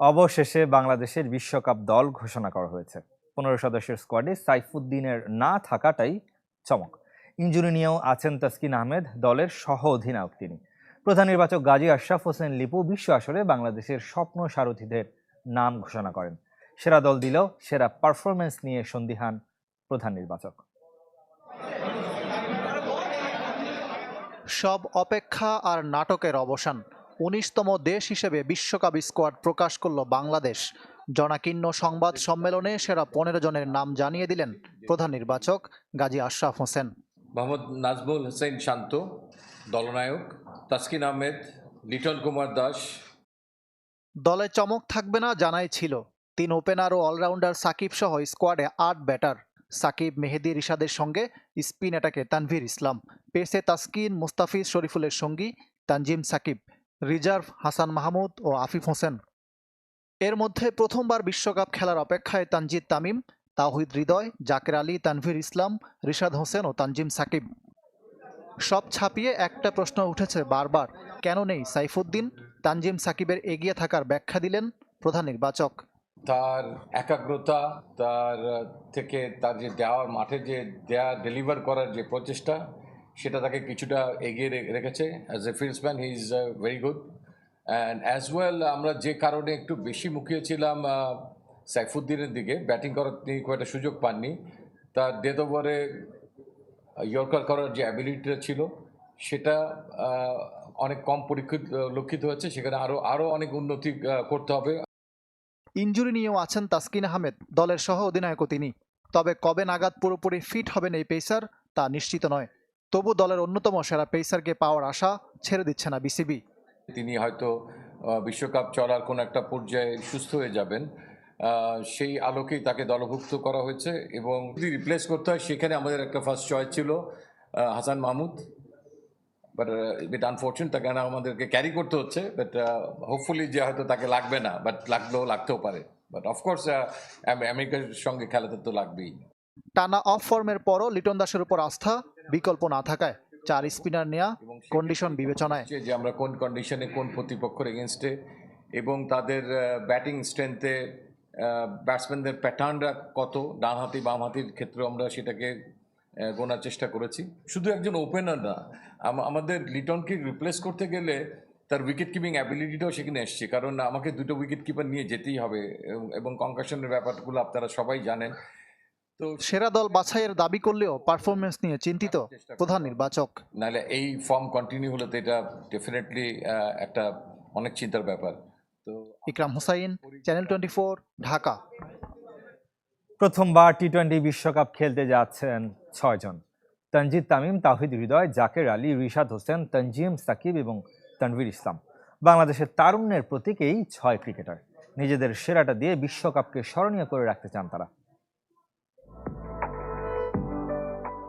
অবশেষে বাংলাদেশের বিশ্বকাপ দল ঘোষণা করা হয়েছে। পনেরো সদস্যের স্কোয়াডে সাইফুদ্দিনের না থাকাটাই চমক। ইঞ্জুরি নিয়েও আছেন তাসকিন আহমেদ, দলের সহ অধিনায়ক তিনি। প্রধান নির্বাচক গাজী আশরাফ হোসেন লিপু বিশ্ব আসরে বাংলাদেশের স্বপ্ন সারথীদের নাম ঘোষণা করেন। সেরা দল দিলেও সেরা পারফরমেন্স নিয়ে সন্দিহান প্রধান নির্বাচক। সব অপেক্ষা আর নাটকের অবসান। উনিশতম দেশ হিসেবে বিশ্বকাপ স্কোয়াড প্রকাশ করল বাংলাদেশ। জনাকীর্ণ সংবাদ সম্মেলনে সেরা পনেরো জনের নাম জানিয়ে দিলেন প্রধান নির্বাচক গাজী আশরাফ হোসেন। মোহাম্মদ নাজমুল হোসেন শান্ত দলনায়ক তাসকিন আহমেদ লিটন কুমার দাস। দলে চমক থাকবে না জানাই ছিল। তিন ওপেনার ও অলরাউন্ডার সাকিব সহ স্কোয়াডে আট ব্যাটার। সাকিব মেহেদি রিশাদের সঙ্গে স্পিন অ্যাটাকে তানভীর ইসলাম। পেসে তাসকিন মুস্তাফিজ শরীফুলের সঙ্গী তানজিম সাকিব। রিজার্ভ হাসান মাহমুদ ও আফিফ হোসেন। এর মধ্যে প্রথমবার বিশ্বকাপ খেলার অপেক্ষায় তানজিদ তামিম তাহিদ হৃদয়, জাকের আলী, তানভীর ইসলাম, রিশাদ হোসেন ও তানজিম সাকিব। সব ছাপিয়ে একটা প্রশ্ন উঠেছে বারবার, কেন নেই সাইফুদ্দিন? তানজিম সাকিবের এগিয়ে থাকার ব্যাখ্যা দিলেন প্রধান নির্বাচক। তার একাগ্রতা, তার থেকে তার যে দেওয়ার মাঠে যে দেয়া ডেলিভার করার যে প্রচেষ্টা সেটা তাকে কিছুটা এগিয়ে রেখেছে। As a fieldsman he is very good and as well আমরা যে কারণে একটু বেশি মুখিয়েছিলাম সাইফুদ্দিনের দিকে, ব্যাটিং করার তিনি খুব একটা সুযোগ পাননি। তার ডেথ ওভারে ইয়র্কার করার যে অ্যাবিলিটিটা ছিল, সেটা অনেক কম পরীক্ষিত, লক্ষিত হয়েছে। সেখানে আরও আরও অনেক উন্নতি করতে হবে। ইঞ্জুরি নিয়েও আছেন তাসকিন আহমেদ, দলের সহ অধিনায়কও তিনি। তবে কবে নাগাদ পুরোপুরি ফিট হবেন এই পেসার, তা নিশ্চিত নয়। তবু দলের অন্যতম সেরা পেসারকে পাওয়ার আশা ছেড়ে দিচ্ছে না বিসিবি। তিনি হয়তো বিশ্বকাপ চলার কোনো একটা পর্যায়ে সুস্থ হয়ে যাবেন। সেই আলোকেই তাকে দলভুক্ত করা হয়েছে এবং যদি রিপ্লেস করতে হয়, সেখানে আমাদের একটা ফার্স্ট চয়েস ছিল হাসান মাহমুদ। বাট বিট তাকে আমাদেরকে ক্যারি করতে হচ্ছে? বাট হোপফুলি যে হয়তো তাকে লাগবে না বাট লাগলেও লাগতেও পারে। বাট অফকোর্স আমেরিকার সঙ্গে খেলাতে তো লাগবেই। টানা অফ ফর্মের পরও লিটন দাসের উপর আস্থা, বিকল্প না থাকায় চার স্পিনার নেয়া কন্ডিশন বিবেচনায়। যে আমরা কোন কন্ডিশনে কোন প্রতিপক্ষের এগেনস্টে এবং তাদের ব্যাটিং স্ট্রেংথে ব্যাটসম্যানদের প্যাটার্নরা কত ডানহাতি বামহাতির ক্ষেত্রে আমরা সেটাকে গোনার চেষ্টা করেছি। শুধু একজন ওপেনার না আমাদের লিটনকে রিপ্লেস করতে গেলে তার উইকেট কিপিং অ্যাবিলিটিটাও সেখানে এসছে। কারণ আমাকে দুটো উইকেট কিপার নিয়ে যেতেই হবে, এবং- কনকাশনের ব্যাপারগুলো আপনারা সবাই জানেন। সেরা দল বাছাইয়ের দাবি করলেও পারফরমেন্স নিয়ে চিন্তিত প্রধান নির্বাচক। নাহলে এই ফর্ম কন্টিনিউ হলে তো এটা ডেফিনেটলি একটা অনেক চিন্তার ব্যাপার। তো ইকরাম হুসাইন চ্যানেল টোয়েন্টি ঢাকা। প্রথমবার টি টোয়েন্টি বিশ্বকাপ খেলতে যাচ্ছেন ছয়জন তানজিদ তামিম তাহিদ হৃদয় জাকের আলী রিশাদ হোসেন তঞ্জিম সাকিব এবং তানভীর ইসলাম। বাংলাদেশের তারুণ্যের প্রতীক এই ছয় ক্রিকেটার। নিজেদের সেরাটা দিয়ে বিশ্বকাপকে স্মরণীয় করে রাখতে চান তারা।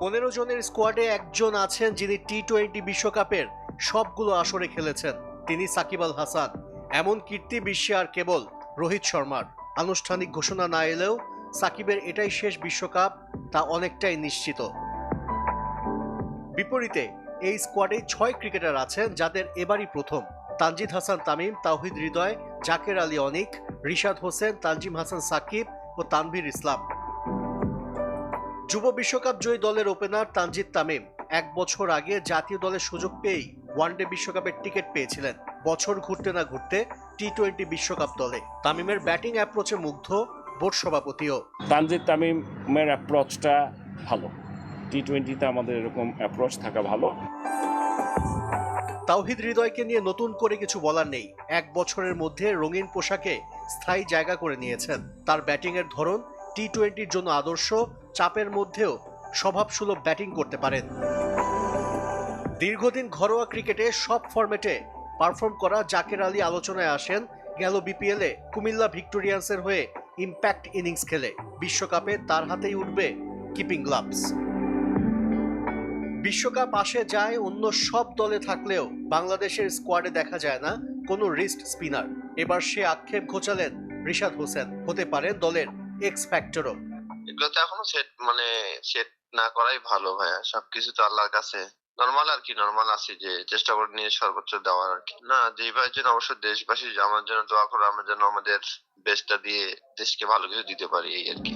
পনেরো জনের স্কোয়াডে একজন আছেন যিনি টি টোয়েন্টি বিশ্বকাপের সবগুলো আসরে খেলেছেন, তিনি সাকিব আল হাসান। এমন কীর্তি বিশ্বে আর কেবল রোহিত শর্মার। আনুষ্ঠানিক ঘোষণা না এলেও সাকিবের এটাই শেষ বিশ্বকাপ, তা অনেকটাই নিশ্চিত। বিপরীতে, এই স্কোয়াডে ছয় ক্রিকেটার আছেন যাদের এবারই প্রথম। তানজিদ হাসান তামিম, তাওহিদ হৃদয়, জাকের আলী অনিক, রিশাদ হোসেন, তানজিম হাসান সাকিব ও তানভীর ইসলাম। যুব বিশ্বকাপ জয়ী দলের ওপেনার তানজিদ তামিম এক বছর আগে জাতীয় দলের সুযোগ পেয়েই ওয়ানডে বিশ্বকাপের টিকিট পেয়েছিলেন। বছর ঘুরতে না ঘুরতে টি টোয়েন্টি বিশ্বকাপ দলে। তামিমের ব্যাটিং অ্যাপ্রোচে মুগ্ধ বোর্ড সভাপতিও। তানজিদ তামিমের অ্যাপ্রোচটা ভালো। টি টোয়েন্টিতে আমাদের এরকম অ্যাপ্রোচ থাকা ভালো। তাওহিদ হৃদয়কে নিয়ে নতুন করে কিছু বলার নেই। এক বছরের মধ্যে রঙিন পোশাকে স্থায়ী জায়গা করে নিয়েছেন। তার ব্যাটিংয়ের ধরন টি টোয়েন্টির জন্য আদর্শ, চাপের মধ্যেও স্বভাবসুলভ ব্যাটিং করতে পারেন। দীর্ঘদিন ঘরোয়া ক্রিকেটে সব ফরম্যাটে পারফর্ম করা জাকের আলী আলোচনায় আসেন, গেল বিপিএলে কুমিল্লা ভিক্টোরিয়ান্সের হয়ে ইম্প্যাক্ট ইনিংস খেলে। বিশ্বকাপে তার হাতেই উঠবে কিপিং গ্লাভস। বিশ্বকাপ আসে যায় অন্য সব দলে থাকলেও বাংলাদেশের স্কোয়াডে দেখা যায় না কোনো রিস্ট স্পিনার। এবার সে আক্ষেপ ঘোচালেন রিশাদ হোসেন। হতে পারে দলের এক্স ফ্যাক্টরও এগুলো তো এখনও সেট মানে সেট না করাই ভালো ভাইয়া সবকিছু তো আল্লাহর কাছে। নর্মাল আর কি নর্মাল আছি যে চেষ্টা করে নিয়ে সর্বোচ্চ দেওয়ার আর কি। না যেভাবে অবশ্যই দেশবাসী আমার জন্য দোয়া করো আমার আমাদের বেস্টটা দিয়ে দেশকে ভালো কিছু দিতে পারি এই আর কি।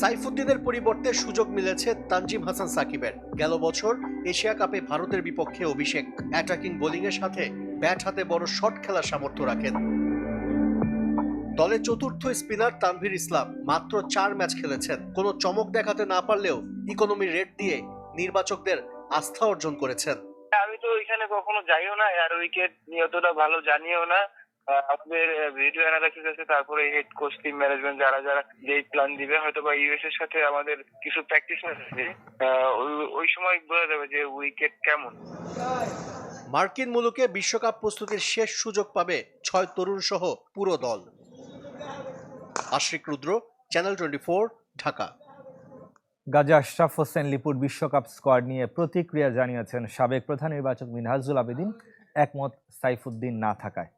সাইফুদ্দিনের পরিবর্তে সুযোগ মিলেছে তানজিম হাসান সাকিবের। গেল বছর এশিয়া কাপে ভারতের বিপক্ষে অভিষেক। অ্যাটাকিং বোলিংয়ের সাথে ব্যাট হাতে বড় শট খেলার সামর্থ্য রাখেন। দলে চতুর্থ স্পিনার তানভীর ইসলাম মাত্র চার ম্যাচ খেলেছেন। কোনো চমক দেখাতে না পারলেও ইকোনমি রেট দিয়ে নির্বাচকদের আস্থা অর্জন করেছেন। আমি তো ওইখানে কখনো যাইও না আর উইকেট নিয়ে অতটা ভালো জানিও না। আমাদের ভিডিও অ্যানালাইসিস আছে তারপরে হেড কোচ টিম ম্যানেজমেন্ট যারা যারা যেই প্ল্যান দিবে হয়তো বা ইউএস এর সাথে আমাদের কিছু প্র্যাকটিস আছে। ওই সময় বোঝা যাবে যে উইকেট কেমন। মার্কিন মুলুকে বিশ্বকাপ প্রস্তুতির শেষ সুযোগ পাবে ছয় তরুণ সহ পুরো দল। Ashrik Rudra channel twenty Dhaka. Gaza Ashraf Hossain লিপুর বিশ্বকাপ স্কোয়াড নিয়ে প্রতিক্রিয়া জানিয়েছেন সাবেক প্রধান নির্বাচক মিনহাজুল আবেদিন একমত সাইফুদ্দিন না থাকায়।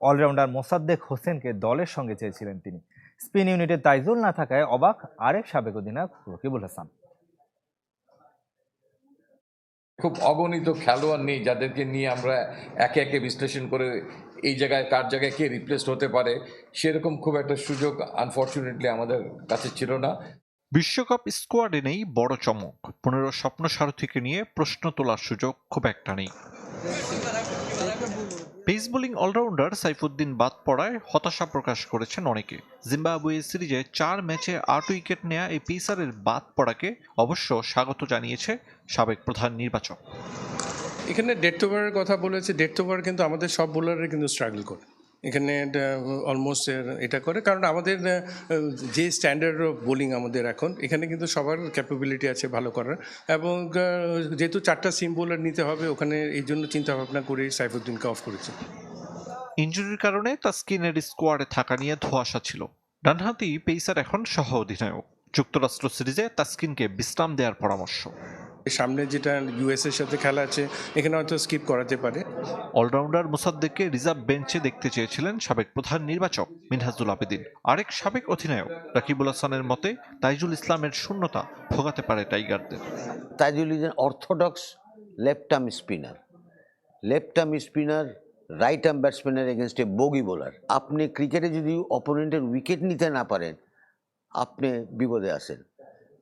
অলরাউন্ডার মোসাদ্দেক হোসেনকে দলের সঙ্গে চেয়েছিলেন তিনি। স্পিন ইউনিটে তাইজুল না থাকায় অবাক আরেক সাবেক অধিনায়ক রকিবুল হাসান। খুব অগণিত খেলোয়াড় নেই যাদেরকে নিয়ে আমরা একে একে বিশ্লেষণ করে এই জায়গায় কার জায়গায় কে রিপ্লেসড হতে পারে, সেরকম খুব একটা সুযোগ আনফর্চুনেটলি আমাদের কাছে ছিল না। বিশ্বকাপ স্কোয়াডে নেই বড় চমক। পনেরো স্বপ্ন সারথীকে নিয়ে প্রশ্ন তোলার সুযোগ খুব একটা নেই। পেস বোলিং অলরাউন্ডার সাইফুদ্দিন বাদ পড়ায় হতাশা প্রকাশ করেছেন অনেকে। জিম্বাবুয়ে সিরিজে চার ম্যাচে আট উইকেট নেয়া এই পেসারের বাদ পড়াকে অবশ্য স্বাগত জানিয়েছে সাবেক প্রধান নির্বাচক। এখানে ডেথ ওভারের কথা বলেছে। ডেট ওভার কিন্তু আমাদের সব বোলাররা কিন্তু স্ট্রাগল করে। এখানে অলমোস্ট এটা করে। কারণ আমাদের যে স্ট্যান্ডার্ড অফ বোলিং আমাদের এখন, এখানে কিন্তু সবার ক্যাপাবিলিটি আছে ভালো করার। এবং যেহেতু চারটা সিম বোলার নিতে হবে, ওখানে এই জন্য চিন্তা ভাবনা করে সাইফুদ্দিনকে অফ করেছে। ইনজুরির কারণে তাস্কিনের স্কোয়াডে থাকা নিয়ে ধোঁয়াশা ছিল। ডানহাতি পেসার এখন সহ অধিনায়ক যুক্তরাষ্ট্র সিরিজে তাস্কিনকে বিশ্রাম দেওয়ার পরামর্শ। সামনে যেটা ইউএস এর সাথে খেলা আছে এখানে হয়তো স্কিপ করাতে পারে। অলরাউন্ডার মুসাদ্দেককে রিজার্ভ বেঞ্চে দেখতে চেয়েছিলেন সাবেক প্রধান নির্বাচক মিনহাজুল আবেদিন। আরেক সাবেক অধিনায়ক রাকিবুল হাসানের মতে তাইজুল ইসলামের শূন্যতা ভোগাতে পারে টাইগারদের। Taijul is orthodox left arm spinner. Left arm spinner right arm ব্যাটসম্যানের এগেনস্টে বগি বোলার আপনি ক্রিকেটে যদি অপোনেন্টের উইকেট নিতে না পারেন আপনি বিপদে আসেন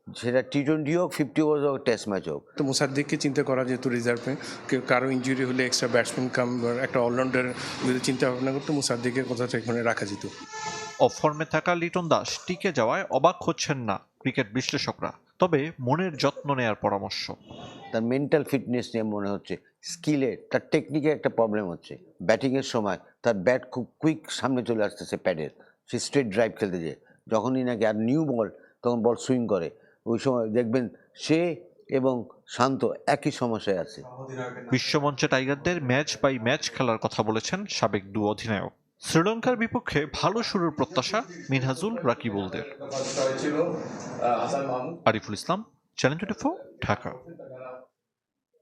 সেটা টি টোয়েন্টি হোক ফিফটি ওভার হোক টেস্ট ম্যাচ হোক। তো মুসাদ্দিককে চিন্তা করা যেত রিজার্ভে কেউ কারও ইঞ্জুরি হলে এক্সট্রা ব্যাটসম্যান কাম একটা অলরাউন্ডার যদি চিন্তা ভাবনা করতো মুসাদ্দিকের কথাটা এখানে রাখা যেত। অফর্মে থাকা লিটন দাস টিকে যাওয়ায় অবাক হচ্ছেন না ক্রিকেট বিশ্লেষকরা। তবে মনের যত্ন নেয়ার পরামর্শ। তার মেন্টাল ফিটনেস নিয়ে মনে হচ্ছে। স্কিলে তার টেকনিকে একটা প্রবলেম হচ্ছে। ব্যাটিংয়ের সময় তার ব্যাট খুব কুইক সামনে চলে আসতেছে প্যাডের সে স্ট্রেট ড্রাইভ খেলতে যায়। যখনই নাকি আর নিউ বল তখন বল সুইং করে। ওই সময় দেখবেন সে এবং শান্ত একই সমস্যায় আছে। বিশ্বমঞ্চে টাইগারদের ম্যাচ বাই ম্যাচ খেলার কথা বলেছেন সাবেক দু অধিনায়ক। শ্রীলঙ্কার বিপক্ষে ভালো শুরুর প্রত্যাশা Minhajul রাকিবুলদের। Ariful Islam channel twenty four Dhaka.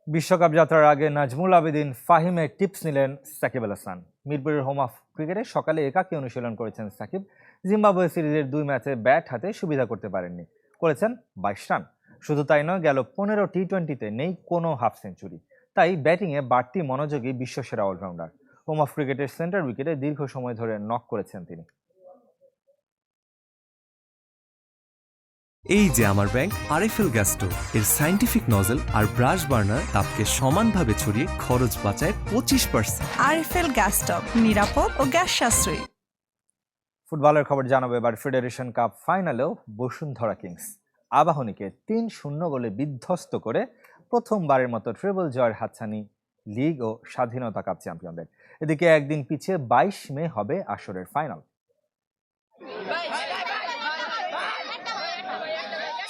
বিশ্বকাপ যাত্রার আগে নাজমুল আবেদিন ফাহিমের টিপস নিলেন সাকিব আল হাসান। মিরপুরের হোম অফ ক্রিকেটে সকালে একাকী অনুশীলন করেছেন সাকিব। জিম্বাবুয়ে সিরিজের দুই ম্যাচে ব্যাট হাতে সুবিধা করতে পারেননি। করেছেন বাইশ রান। শুধু তাই নয় গেল পনেরো টি টোয়েন্টিতে নেই কোনো হাফ সেঞ্চুরি তাই ব্যাটিংয়ে বাড়তি মনোযোগী বিশ্বসেরা অলরাউন্ডার হোম অফ ক্রিকেটের সেন্টার উইকেটে দীর্ঘ সময় ধরে নক করেছেন তিনি। এই যে আমার ব্যাংক আরএফএল গ্যাস স্টোভ এর সাইন্টিফিক নজল আর ব্রাশ বার্নার তাপকে সমানভাবে ছড়িয়ে খরচ বাঁচায় পঁচিশ পার্সেন্ট আরএফএল গ্যাস স্টোভ নিরাপদ ও গ্যাস সাশ্রয়ী। ফুটবলের খবর জানাব এবার ফেডারেশন কাপ ফাইনালেও বসুন্ধরা কিংস আবাহনীকে তিন শূন্য গোলে বিধ্বস্ত করে প্রথমবারের মতো ট্রেবল জয়ের হাতছানি লিগ ও স্বাধীনতা কাপ চ্যাম্পিয়নদের এদিকে একদিন পিছিয়ে বাইশ মে হবে আসরের ফাইনাল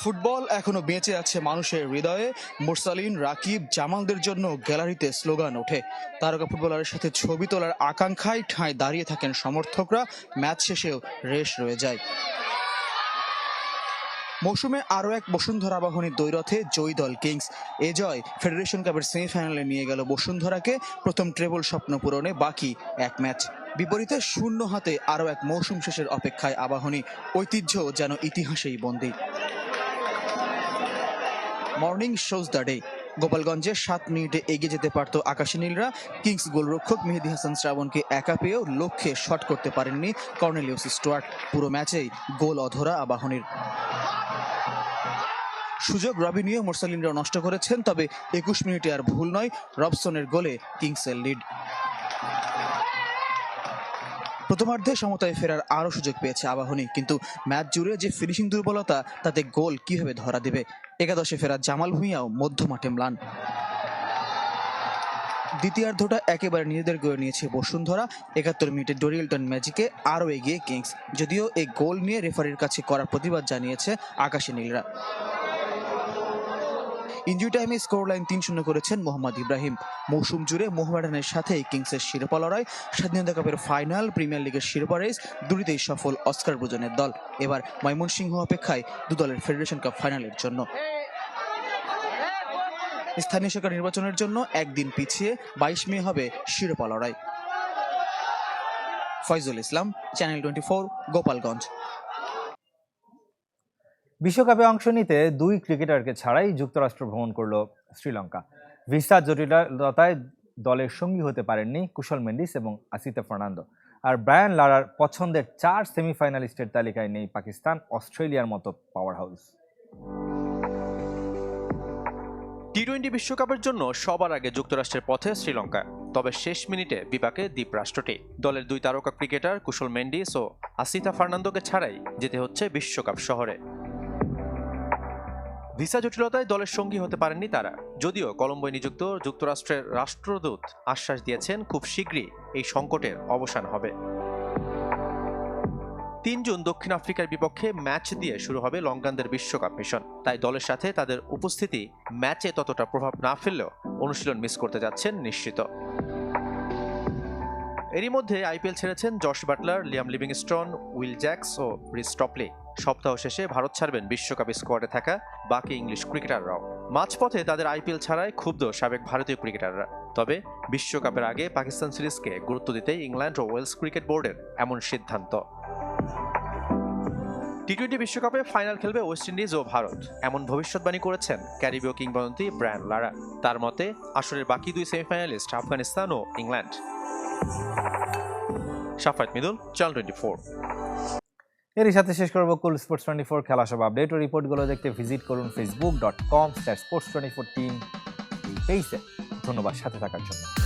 ফুটবল এখনও বেঁচে আছে মানুষের হৃদয়ে। মুরসালিন, রাকিব, জামালদের জন্য গ্যালারিতে স্লোগান ওঠে। তারকা ফুটবলারের সাথে ছবি তোলার আকাঙ্ক্ষায় ঠাঁই দাঁড়িয়ে থাকেন সমর্থকরা। ম্যাচ শেষেও রেশ রয়ে যায়। মৌসুমে আরও এক বসুন্ধরা আবাহনীর দৈরথে জয়ী দল কিংস। এ জয় ফেডারেশন কাপের সেমিফাইনালে নিয়ে গেল বসুন্ধরাকে। প্রথম ট্রেবল স্বপ্ন পূরণে বাকি এক ম্যাচ। বিপরীতে শূন্য হাতে আরও এক মৌসুম শেষের অপেক্ষায় আবাহনী। ঐতিহ্য যেন ইতিহাসেই বন্দী। Morning shows the day. গোপালগঞ্জে সাত মিনিটে এগিয়ে যেতে পারত আকাশী নীলরা। কিংস গোলরক্ষক মেহেদি হাসান শ্রাবণকে একা পেয়েও লক্ষ্যে শট করতে পারেননি কর্নেলিয়াস স্টুয়ার্ট। পুরো ম্যাচেই গোল অধরা আবাহনীর। সুযোগ রবিনিও মোরসালিনরা নষ্ট করেছেন, তবে একুশ মিনিটে আর ভুল নয়, রবসনের গোলে কিংসের লিড। প্রথমার্ধে সমতায় ফেরার আরও সুযোগ পেয়েছে আবাহনী, কিন্তু ম্যাচ জুড়ে যে ফিনিশিং দুর্বলতা, তাতে গোল কীভাবে ধরা দেবে? একাদশে ফেরা জামাল ভুঁইয়াও মধ্য মাঠে ম্লান। দ্বিতীয়ার্ধটা একেবারে নিজেদের গড়ে নিয়েছে বসুন্ধরা। একাত্তর মিনিটে ডোরিয়েলটন ম্যাজিকে আরও এগিয়ে কিংস। যদিও এই গোল নিয়ে রেফারির কাছে করা প্রতিবাদ জানিয়েছে আকাশী নীলরা। ইঞ্জুরি টাইমে স্কোর লাইন তিন শূন্য করেছেন মোহাম্মদ ইব্রাহিম। মৌসুম জুড়ে মোহামেডানের সাথেই কিংসের শিরোপা লড়াই স্বাধীনতা কাপের ফাইনাল প্রিমিয়ার লিগের শিরোপা রেস, দুটিতেই সফল অস্কার ব্রুজনের দল। এবার ময়মনসিংহ অপেক্ষায় দু দলের ফেডারেশন কাপ ফাইনালের জন্য। স্থানীয় সরকার নির্বাচনের জন্য একদিন পিছিয়ে বাইশ মে হবে শিরোপা লড়াই। Foyzul Islam, channel twenty four, Gopalganj. বিশ্বকাপে অংশ নিতে দুই ক্রিকেটারকে ছাড়াই যুক্তরাষ্ট্র ভ্রমণ করল শ্রীলঙ্কা। ভিসা জটিলতায় দলের সঙ্গী হতে পারেননি কুশল মেন্ডিস এবং আসিতা ফার্নান্দো। আর ব্রায়ান লারার পছন্দের চার সেমিফাইনালিস্টের তালিকায় নেই পাকিস্তান, অস্ট্রেলিয়ার মতো পাওয়ার হাউস টি টোয়েন্টি বিশ্বকাপের জন্য সবার আগে যুক্তরাষ্ট্রের পথে শ্রীলঙ্কা। তবে শেষ মিনিটে বিপাকে দ্বীপ রাষ্ট্রটি। দলের দুই তারকা ক্রিকেটার কুশল মেন্ডিস ও আসিতা ফার্নান্দোকে ছাড়াই যেতে হচ্ছে বিশ্বকাপ শহরে। ভিসা জটিলতায় দলের সঙ্গী হতে পারেননি তারা। যদিও কলম্বোয় নিযুক্ত যুক্তরাষ্ট্রের রাষ্ট্রদূত আশ্বাস দিয়েছেন, খুব শীঘ্রই এই সংকটের অবসান হবে। তিন জুন দক্ষিণ আফ্রিকার বিপক্ষে ম্যাচ দিয়ে শুরু হবে লঙ্কানদের বিশ্বকাপ মিশন। তাই দলের সাথে তাদের উপস্থিতি ম্যাচে ততটা প্রভাব না ফেললেও অনুশীলন মিস করতে যাচ্ছেন নিশ্চিত। এরই মধ্যে আইপিএল ছেড়েছেন Jos Buttler, Liam Livingstone, Will Jacks O Reece Topley. সপ্তাহ শেষে ভারত ছাড়বেন বিশ্বকাপ স্কোয়াডে থাকা বাকি ইংলিশ ক্রিকেটাররাও। মাঝপথে তাদের আইপিএল ছাড়ায় ক্ষুব্ধ সাবেক ভারতীয় ক্রিকেটাররা। তবে বিশ্বকাপের আগে পাকিস্তান সিরিজকে গুরুত্ব দিতে ইংল্যান্ড ও ওয়েলস ক্রিকেট বোর্ডের এমন সিদ্ধান্ত। টি টোয়েন্টি বিশ্বকাপে ফাইনাল খেলবে ওয়েস্ট ইন্ডিজ ও ভারত। এমন ভবিষ্যৎবাণী করেছেন ক্যারিবীয় কিংবদন্তি ব্রায়ান লারা। তার মতে, আসরের বাকি দুই সেমিফাইনালিস্ট আফগানিস্তান ও ইংল্যান্ড। সাফাত মিদুল, চ্যানেল টোয়েন্টি ফোর। এরই সাথে শেষ করব কুল স্পোর্টস টোয়েন্টি ফোর খেলা সব আপডেট ও রিপোর্টগুলো দেখতে ভিজিট করুন Facebook dot com sports twenty four team এই পেজে ধন্যবাদ, সাথে থাকার জন্য।